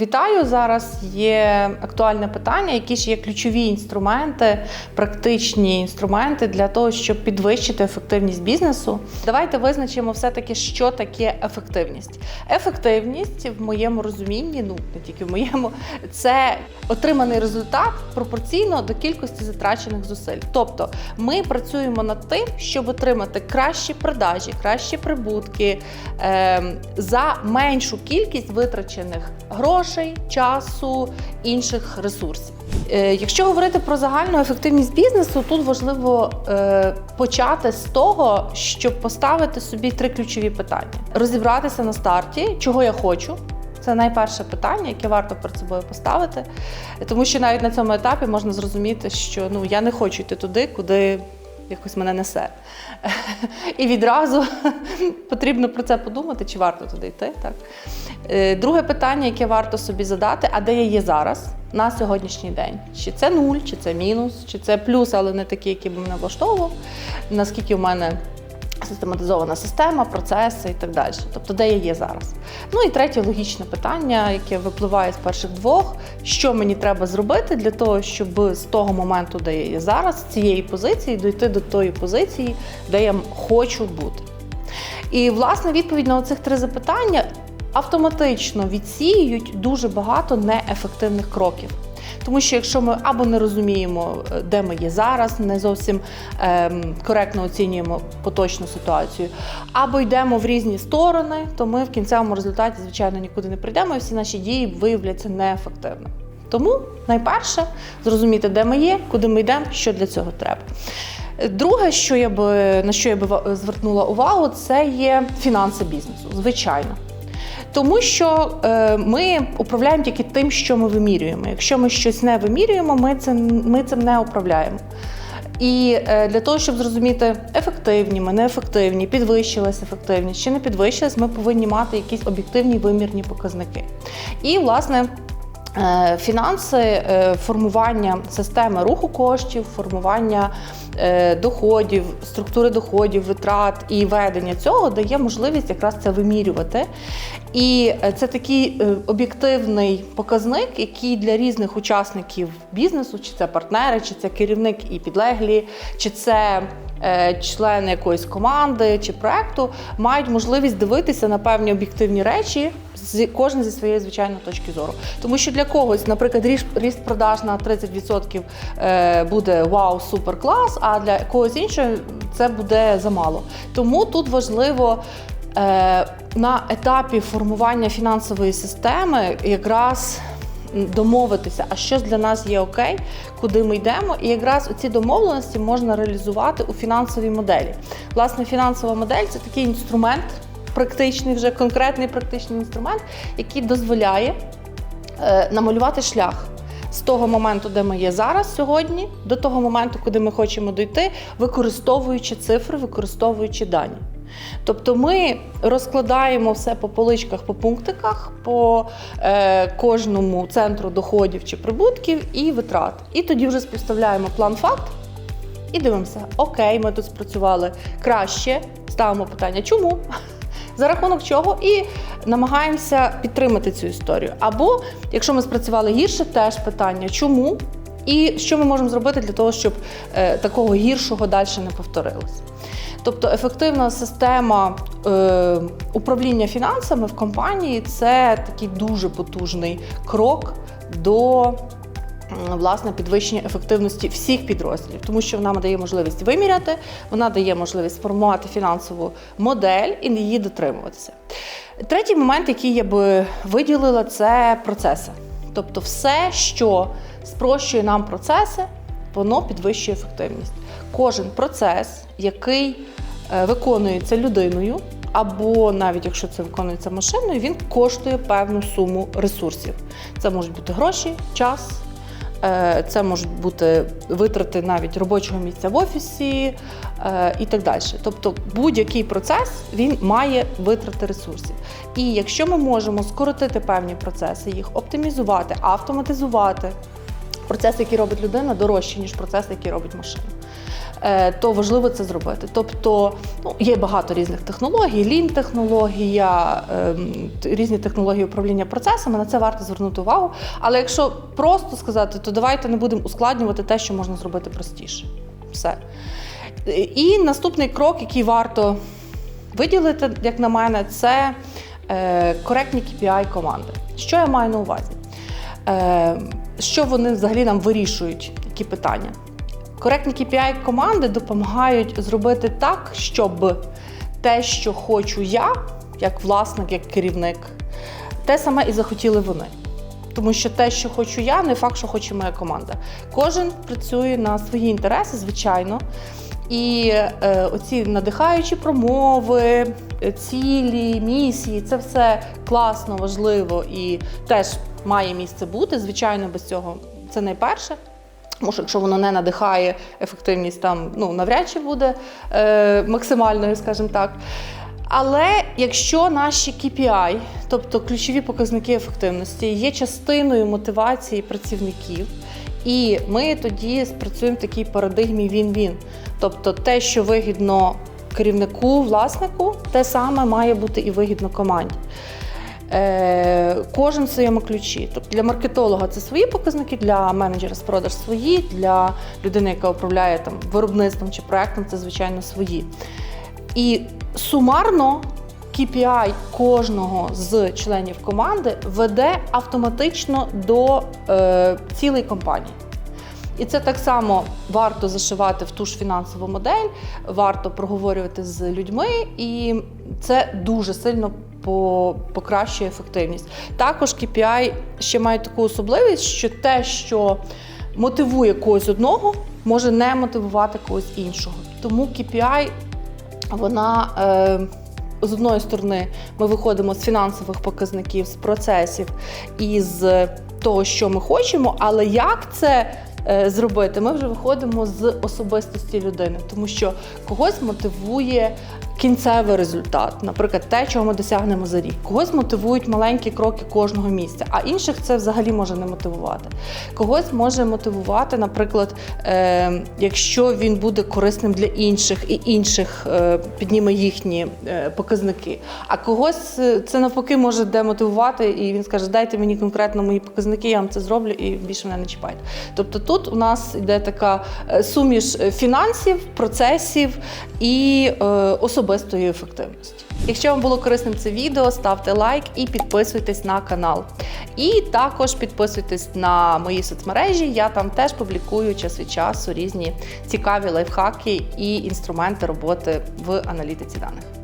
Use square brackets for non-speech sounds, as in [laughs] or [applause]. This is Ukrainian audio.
Вітаю! Зараз є актуальне питання, які ж є ключові інструменти, практичні інструменти для того, щоб підвищити ефективність бізнесу. Давайте визначимо все-таки, що таке ефективність. Ефективність в моєму розумінні, ну не тільки в моєму, це отриманий результат пропорційно до кількості затрачених зусиль. Тобто ми працюємо над тим, щоб отримати кращі продажі, кращі прибутки е, за меншу кількість витрачених грошей, часу, інших ресурсів. Е, Якщо говорити про загальну ефективність бізнесу, тут важливо е, почати з того, щоб поставити собі три ключові питання: розібратися на старті, чого я хочу. Це найперше питання, яке варто перед собою поставити, тому що навіть на цьому етапі можна зрозуміти, що ну я не хочу йти туди, куди якось мене несе. [laughs] І відразу [laughs] потрібно про це подумати, чи варто туди йти. Так? Е, Друге питання, яке варто собі задати, а де я є зараз на сьогоднішній день? Чи це нуль, чи це мінус, чи це плюс, але не такий, який би мене влаштовував, наскільки в мене систематизована система, процеси і так далі. Тобто, де я є зараз. Ну і третє логічне питання, яке випливає з перших двох: що мені треба зробити для того, щоб з того моменту, де я є зараз, з цієї позиції дійти до тої позиції, де я хочу бути. І власне відповідь на оцих три запитання автоматично відсіюють дуже багато неефективних кроків. Тому що якщо ми або не розуміємо, е, де ми є зараз, не зовсім ем, коректно оцінюємо поточну ситуацію, або йдемо в різні сторони, то ми в кінцевому результаті, звичайно, нікуди не прийдемо, і всі наші дії виявляться неефективними. Тому найперше зрозуміти, де ми є, куди ми йдемо, що для цього треба. Друге, що я би на що я би звернула увагу, це є фінанси бізнесу, звичайно. Тому що е, ми управляємо тільки тим, що ми вимірюємо. Якщо ми щось не вимірюємо, ми цим, ми цим не управляємо. І е, для того, щоб зрозуміти, ефективні ми, неефективні, підвищилась ефективність чи не підвищилась, ми повинні мати якісь об'єктивні вимірні показники. І, власне, е, фінанси, формування системи руху коштів, формування доходів, структури доходів, витрат і ведення цього дає можливість якраз це вимірювати. І е, це такий е, об'єктивний показник, який для різних учасників бізнесу, чи це партнери, чи це керівник і підлеглі, чи це е, члени якоїсь команди чи проекту, мають можливість дивитися на певні об'єктивні речі. з- Кожен зі своєї звичайної точки зору, тому що для когось, наприклад, ріст, продаж на 30% е, буде вау, супер клас, а для когось іншого це буде замало. Тому тут важливо на етапі формування фінансової системи якраз домовитися, а що для нас є окей, куди ми йдемо, і якраз ці домовленості можна реалізувати у фінансовій моделі. Власне, фінансова модель це такий інструмент, практичний, вже конкретний практичний інструмент, який дозволяє е, намалювати шлях. З того моменту, де ми є зараз сьогодні, до того моменту, куди ми хочемо дійти, використовуючи цифри, використовуючи дані. Тобто ми розкладаємо все по поличках, по пунктиках, по е, кожному центру доходів чи прибутків і витрат. І тоді вже співставляємо план факт і дивимося, окей, ми тут спрацювали краще, ставимо питання, чому? [laughs] За рахунок чого, і намагаємося підтримати цю історію. Або якщо ми спрацювали гірше, теж питання, чому і що ми можемо зробити для того, щоб е, такого гіршого далі не повторилось. Тобто ефективна система е, управління фінансами в компанії це такий дуже потужний крок до власне підвищення ефективності всіх підрозділів, тому що вона дає можливість виміряти, вона дає можливість сформувати фінансову модель і її дотримуватися. Третій момент, який я би виділила, це процеси. Тобто, все, що спрощує нам процеси, воно підвищує ефективність. Кожен процес, який е, виконується людиною, або навіть якщо це виконується машиною, він коштує певну суму ресурсів. Це можуть бути гроші, час. е, Це можуть бути витрати навіть робочого місця в офісі е, і так далі. Тобто будь-який процес він має витрати ресурсів. І якщо ми можемо скоротити певні процеси, їх оптимізувати, автоматизувати, процеси, які робить людина, дорожчі, ніж процеси, які робить машина. е, то важливо це зробити. Тобто ну, є багато різних технологій, лін-технологія, ем, різні технології управління процесами. На це варто звернути увагу. Але якщо просто сказати, то давайте не будемо ускладнювати те, що можна зробити простіше. Все. І наступний крок, який варто виділити, як на мене, це е, коректні KPI команди. Що я маю на увазі? Що вони взагалі нам вирішують, які питання? Коректні KPI команди допомагають зробити так, щоб те, що хочу я, як власник, як керівник, те саме і захотіли вони. Тому що те, що хочу я, не факт, що хоче моя команда. Кожен працює на свої інтереси, звичайно. І е, оці надихаючі промови, цілі, місії це все класно, важливо і теж має місце бути. Звичайно, без цього це найперше. Тому що якщо воно не надихає, ефективність там ну, навряд чи буде е, максимальною, скажімо так. Але якщо наші KPI, тобто ключові показники ефективності, є частиною мотивації працівників, і ми тоді спрацюємо в такій парадигмі він-він. Тобто те, що вигідно керівнику, власнику, те саме має бути і вигідно команді. Е, кожен в своєму ключі. Тобто для маркетолога це свої показники, для менеджера з продаж свої, для людини, яка управляє там виробництвом чи проектом, це звичайно свої. І сумарно KPI кожного з членів команди веде автоматично до е, цілої компанії. І це так само варто зашивати в ту ж фінансову модель, варто проговорювати з людьми, і це дуже сильно по- покращує ефективність. Також KPI ще має таку особливість, що те, що мотивує когось одного, може не мотивувати когось іншого. Тому KPI вона. Е, з одної сторони, ми виходимо з фінансових показників, з процесів і з того, що ми хочемо, але як це зробити, ми вже виходимо з особистості людини, тому що когось мотивує кінцевий результат, наприклад, те, чого ми досягнемо за рік. Когось мотивують маленькі кроки кожного місця, а інших це взагалі може не мотивувати. Когось може мотивувати, наприклад, е, якщо він буде корисним для інших і інших е, підніме їхні е, показники. А когось е, це навпаки може демотивувати, і він скаже: дайте мені конкретно мої показники, я вам це зроблю і більше мене не чіпайте. Тобто тут у нас йде така е, суміш е, фінансів, процесів і е, особистої ефективності. Якщо вам було корисним це відео, ставте лайк і підписуйтесь на канал. І також підписуйтесь на мої соцмережі. Я там теж публікую час від часу різні цікаві лайфхаки і інструменти роботи в аналітиці даних.